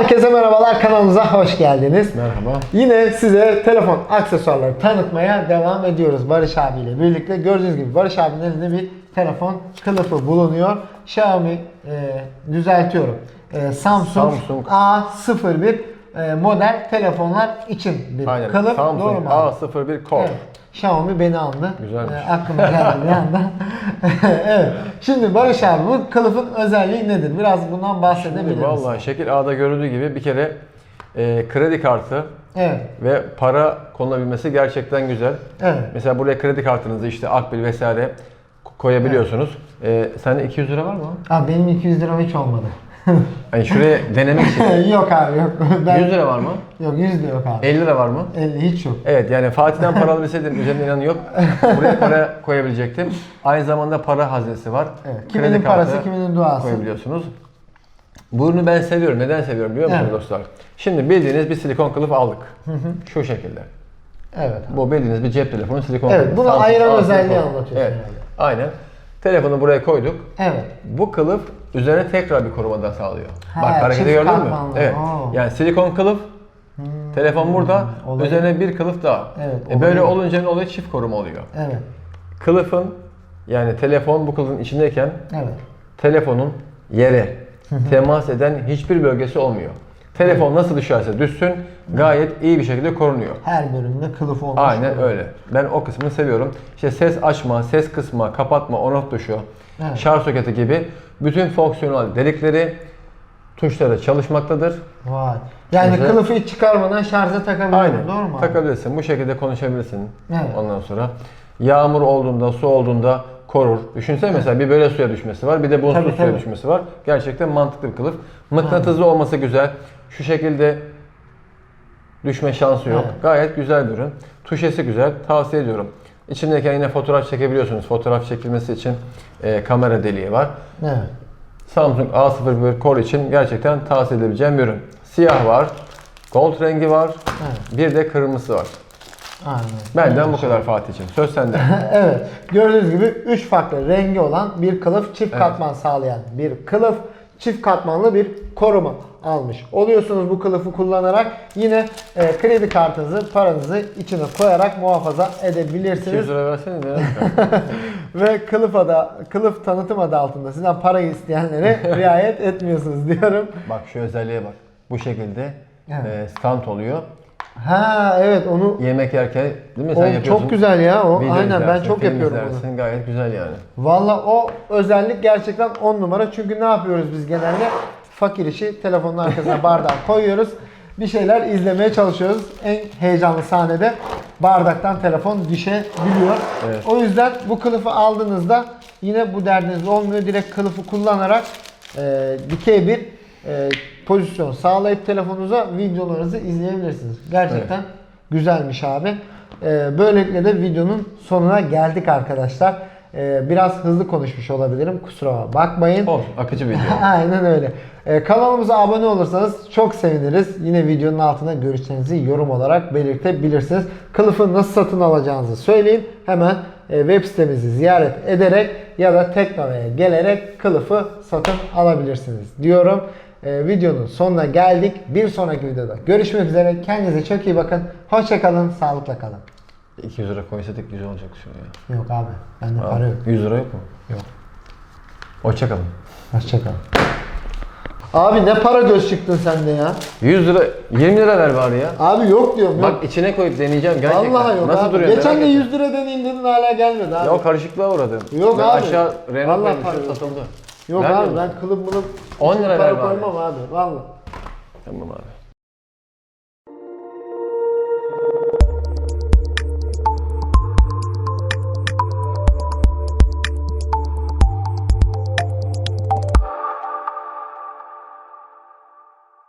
Herkese merhabalar kanalımıza hoş geldiniz. Merhaba. Yine size telefon aksesuarları tanıtmaya devam ediyoruz Barış abiyle birlikte. Gördüğünüz gibi Barış abinin elinde bir telefon kılıfı bulunuyor. Xiaomi e, düzeltiyorum. E, Samsung, Samsung. A01 e, model telefonlar için bir Aynen. Doğru Samsung mu abi? A01 Core. Evet. Xiaomi beni andı. Güzelmiş. E, aklıma geldi bir anda. evet. Şimdi Barış abi bu kılıfın özelliği nedir? Biraz bundan bahsedebilir misin? Vallahi şekil A'da görüldüğü gibi bir kere e, kredi kartı Evet. ve para konulabilmesi gerçekten güzel. Evet. Mesela buraya kredi kartınızı işte Akbil vesaire ko- koyabiliyorsunuz. E, sende 200 lira var mı? Abi benim 200 liram hiç olmadı. Yani şuraya denemek için yok abi yok. Ben, 100 lira var mı? Yok 100 de yok abi. 50 lira var mı? 50 hiç yok. Evet yani Fatih'ten para alabilseydim üzerinde inan yok. Buraya para koyabilecektim. Aynı zamanda para haznesi var. Evet. Kiminin parası, kiminin duası. koyabiliyorsunuz. Bu ürünü ben seviyorum. Neden seviyorum biliyor musunuz Evet. dostlar? Şimdi bildiğiniz bir silikon kılıf aldık. Şu şekilde. Evet. abi. Bu bildiğiniz bir cep telefonu silikon Evet, kılıfı. bunu Samsung ayıran özelliği anlatıyorsun Evet. herhalde. Aynen. Telefonu buraya koyduk. Evet. Bu kılıf üzerine tekrar bir koruma da sağlıyor. Ha, Bak hareketi çift gördün mü? katmanlı. Evet. Oo. Yani silikon kılıf Telefon burada, olabilir. üzerine bir kılıf daha. Evet, E böyle olabilir. olunca ne oluyor? Çift koruma oluyor. Evet. Kılıfın yani telefon bu kılıfın içindeyken Evet. telefonun yere temas eden hiçbir bölgesi olmuyor. Telefon nasıl düşerse düşsün gayet iyi bir şekilde korunuyor. Her bölümde kılıf olmuş. Aynen öyle. Ben o kısmını seviyorum. İşte ses açma, ses kısma, kapatma, on off tuşu, Evet. şarj soketi gibi bütün fonksiyonel delikleri tuşları çalışmaktadır. Vay. Yani Güzel. kılıfı hiç çıkarmadan şarja takabiliyorum. Aynen. Doğru mu? abi? Takabilirsin. Bu şekilde konuşabilirsin. Evet. Ondan sonra yağmur olduğunda, su olduğunda korur. Düşünsene mesela bir böyle suya düşmesi var, bir de buzsuz Tabii, suya tabii. düşmesi var. Gerçekten mantıklı bir kılıf. Mıknatıslı olması güzel. Şu şekilde düşme şansı yok. Evet. Gayet güzel bir ürün. Tuşesi güzel. Tavsiye ediyorum. İçindeyken yine fotoğraf çekebiliyorsunuz. Fotoğraf çekilmesi için e, kamera deliği var. Evet. Samsung A01 Core için gerçekten tavsiye edebileceğim bir ürün. Siyah var, gold rengi var, Evet. bir de kırmızısı var. Aynen. Benden bu kadar Fatih'ciğim. Söz sende. evet. Gördüğünüz gibi 3 farklı rengi olan bir kılıf, çift katman sağlayan bir kılıf, çift katmanlı bir koruma almış oluyorsunuz bu kılıfı kullanarak. Yine e, kredi kartınızı, paranızı içine koyarak muhafaza 200 edebilirsiniz. lira versene de. Ve kılıf adı, kılıf tanıtım adı altında sizden parayı isteyenlere riayet etmiyorsunuz diyorum. bak şu özelliğe bak. Bu şekilde Evet. e, stand oluyor. Ha evet onu Yemek yerken değil mi o sen yapıyorsun? çok güzel ya o. Video Aynen ben izlersin, çok film yapıyorum bunu. izlersin. Gayet güzel yani. Valla o özellik gerçekten 10 numara. Çünkü ne yapıyoruz biz genelde? Fakir işi telefonun arkasına bardağı koyuyoruz. Bir şeyler izlemeye çalışıyoruz. En heyecanlı sahnede bardaktan telefon düşebiliyor. Evet. O yüzden bu kılıfı aldığınızda yine bu derdiniz olmuyor. Direkt kılıfı kullanarak e, dikey bir e, pozisyon sağlayıp telefonunuza videolarınızı izleyebilirsiniz. Gerçekten güzelmiş abi. E, böylelikle de videonun sonuna geldik arkadaşlar. E, biraz hızlı konuşmuş olabilirim. Kusura bakmayın. Olsun. Akıcı video. Aynen öyle. Ee, kanalımıza abone olursanız çok seviniriz. Yine videonun altına görüşlerinizi yorum olarak belirtebilirsiniz. Kılıfı nasıl satın alacağınızı söyleyeyim. Hemen e, web sitemizi ziyaret ederek ya da Teknova'ya gelerek kılıfı satın alabilirsiniz diyorum. Ee, videonun sonuna geldik. Bir sonraki videoda görüşmek üzere. Kendinize çok iyi bakın. Hoşçakalın. Sağlıkla kalın. 200 lira koysaydık güzel olacak şuraya. Yok abi. Bende para yok. 100 lira yok mu? Yok. Hoşçakalın. Hoşçakalın. Abi ne para göz çıktın sen de ya. 100 lira, 20 lira ver bari ya. Abi yok diyorum. Yok. Bak içine koyup deneyeceğim gerçekten. Vallahi yok Nasıl abi. duruyor? Geçen de merak 100 lira deneyim dedin hala gelmedi abi. Ya o karışıklığa uğradım. Yok ben abi. aşağı Renault Vallahi para koymuşum yok. satıldı. Yok Vermiyor abi musun? ben kılıf mılıf 10 içine lira para ver bari. koymam abi. Vallahi. Tamam abi.